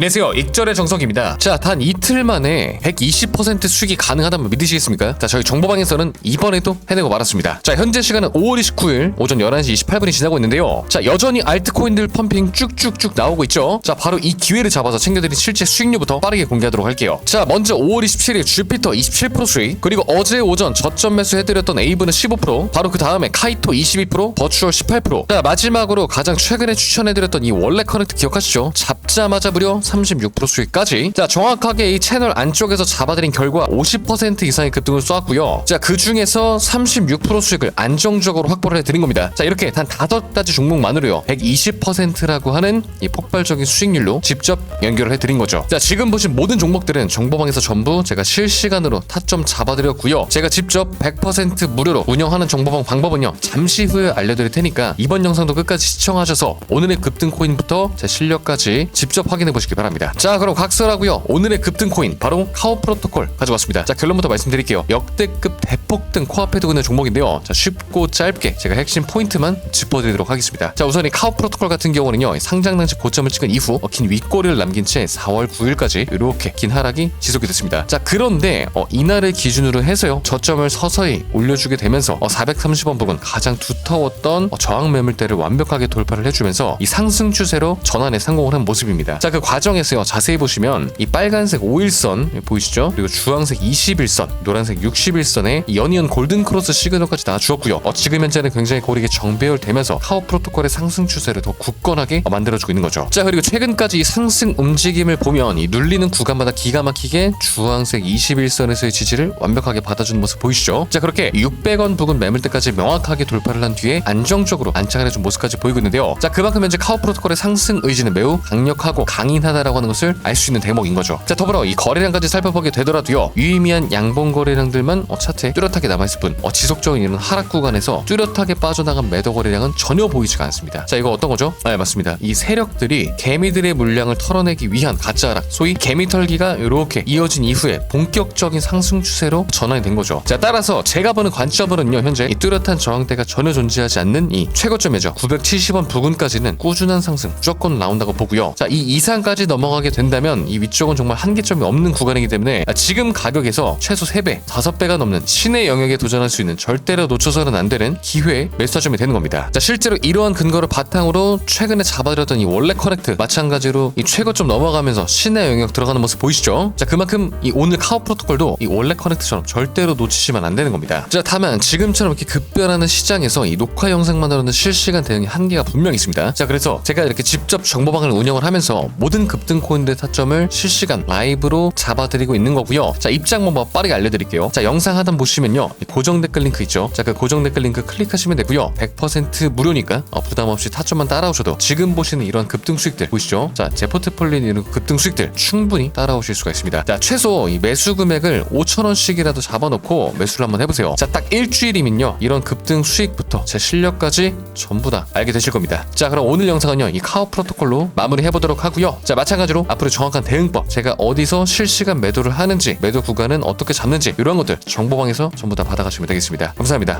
안녕하세요. 익절의 정석입니다. 자, 단 이틀 만에 120% 수익이 가능하다면 믿으시겠습니까? 자, 저희 정보방에서는 이번에도 해내고 말았습니다. 자, 현재 시간은 5월 29일 오전 11시 28분이 지나고 있는데요. 자, 여전히 알트코인들 펌핑 쭉쭉쭉 나오고 있죠. 자, 바로 이 기회를 잡아서 챙겨드린 실제 수익률부터 빠르게 공개하도록 할게요. 자, 먼저 5월 27일 주피터 27% 수익, 그리고 어제 오전 저점 매수 해드렸던 에이브는 15%, 바로 그 다음에 카이토 22%, 버추얼 18%. 자, 마지막으로 가장 최근에 추천해드렸던 이 원래 커넥트 기억하시죠? 잡자마자 무려 36% 수익까지. 자, 정확하게 이 채널 안쪽에서 잡아드린 결과 50% 이상의 급등을 쏘았고요. 자, 그 중에서 36% 수익을 안정적으로 확보를 해드린 겁니다. 자, 이렇게 단 다섯 가지 종목만으로요. 120%라고 하는 이 폭발적인 수익률로 직접 연결을 해드린 거죠. 자, 지금 보신 모든 종목들은 정보방에서 전부 제가 실시간으로 타점 잡아드렸고요. 제가 직접 100% 무료로 운영하는 정보방 방법은요. 잠시 후에 알려드릴 테니까 이번 영상도 끝까지 시청하셔서 오늘의 급등 코인부터 제 실력까지 직접 확인해 보시기 바랍니다. 자, 그럼 각설하고요. 오늘의 급등 코인 바로 카오 프로토콜 가져왔습니다. 자, 결론부터 말씀드릴게요. 역대급 대폭등 코앞에 두고 있는 종목인데요. 자, 쉽고 짧게 제가 핵심 포인트만 짚어드리도록 하겠습니다. 자, 우선 이 카오 프로토콜 같은 경우는요. 상장 당시 고점을 찍은 이후 어, 긴 윗꼬리를 남긴 채 4월 9일까지 이렇게 긴 하락이 지속이 됐습니다. 자, 그런데 어, 이날을 기준으로 해서요. 저점을 서서히 올려주게 되면서 어, 430원 부근 가장 두터웠던 어, 저항 매물대를 완벽하게 돌파를 해주면서 이 상승 추세로 전환에 성공을 한 모습입니다. 자, 그 과정 에서요. 자세히 보시면 이 빨간색 5일선 보이시죠? 그리고 주황색 21선, 노란색 61선에 연이은 골든 크로스 시그널까지 나와주었고요. 어, 지금 현재는 굉장히 고리게 정배열되면서 카오 프로토콜의 상승 추세를 더 굳건하게 어, 만들어주고 있는 거죠. 자, 그리고 최근까지 이 상승 움직임을 보면 이 눌리는 구간마다 기가 막히게 주황색 21선에서의 지지를 완벽하게 받아주는 모습 보이시죠? 자, 그렇게 600원 부근 매물대까지 명확하게 돌파를 한 뒤에 안정적으로 안착을 해준 모습까지 보이고 있는데요. 자, 그만큼 현재 카오 프로토콜의 상승 의지는 매우 강력하고 강인하다 라고 하는 것을 알 수 있는 대목인 거죠. 자, 더불어 이 거래량까지 살펴보게 되더라도요. 유의미한 양봉 거래량들만 어, 차트에 뚜렷하게 남아있을 뿐 어, 지속적인 이런 하락 구간에서 뚜렷하게 빠져나간 매도 거래량은 전혀 보이지가 않습니다. 자, 이거 어떤 거죠? 아, 예, 맞습니다. 이 세력들이 개미들의 물량을 털어내기 위한 가짜 하락, 소위 개미 털기가 이렇게 이어진 이후에 본격적인 상승 추세로 전환이 된 거죠. 자, 따라서 제가 보는 관점으로는요, 현재 이 뚜렷한 저항대가 전혀 존재하지 않는 이 최고점이죠. 970원 부근까지는 꾸준한 상승 무조건 나온다고 보고요. 자, 이 이상까지 넘어가게 된다면 이 위쪽은 정말 한계점이 없는 구간이기 때문에 아, 지금 가격에서 최소 3배, 5배가 넘는 신의 영역에 도전할 수 있는 절대로 놓쳐서는 안 되는 기회의 매수점이 되는 겁니다. 자, 실제로 이러한 근거를 바탕으로 최근에 잡아들였던 이 원래 커넥트 마찬가지로 이 최고점 넘어가면서 신의 영역 들어가는 모습 보이시죠? 자, 그만큼 이 오늘 카오 프로토콜도 이 원래 커넥트처럼 절대로 놓치시면 안 되는 겁니다. 자, 다만 지금처럼 이렇게 급변하는 시장에서 이 녹화 영상만으로는 실시간 대응이 한계가 분명히 있습니다. 자, 그래서 제가 이렇게 직접 정보방을 운영을 하면서 모든 급등 코인들 타점을 실시간 라이브로 잡아드리고 있는 거고요. 자, 입장 방법 빠르게 알려드릴게요. 자, 영상 하단 보시면요. 이 고정 댓글 링크 있죠? 자, 그 고정 댓글 링크 클릭하시면 되고요. 100% 무료니까 어, 부담 없이 타점만 따라오셔도 지금 보시는 이런 급등 수익들 보이시죠? 자, 제 포트폴리오에 이런 급등 수익들 충분히 따라오실 수가 있습니다. 자, 최소 이 매수 금액을 5,000원씩이라도 잡아놓고 매수를 한번 해보세요. 자, 딱 일주일이면요. 이런 급등 수익부터 제 실력까지 전부 다 알게 되실 겁니다. 자, 그럼 오늘 영상은요. 이 카오 프로토콜로 마무리 해보도록 하고요. 자, 마찬가지로 앞으로 정확한 대응법, 제가 어디서 실시간 매도를 하는지, 매도 구간은 어떻게 잡는지 이런 것들 정보방에서 전부 다 받아가시면 되겠습니다. 감사합니다.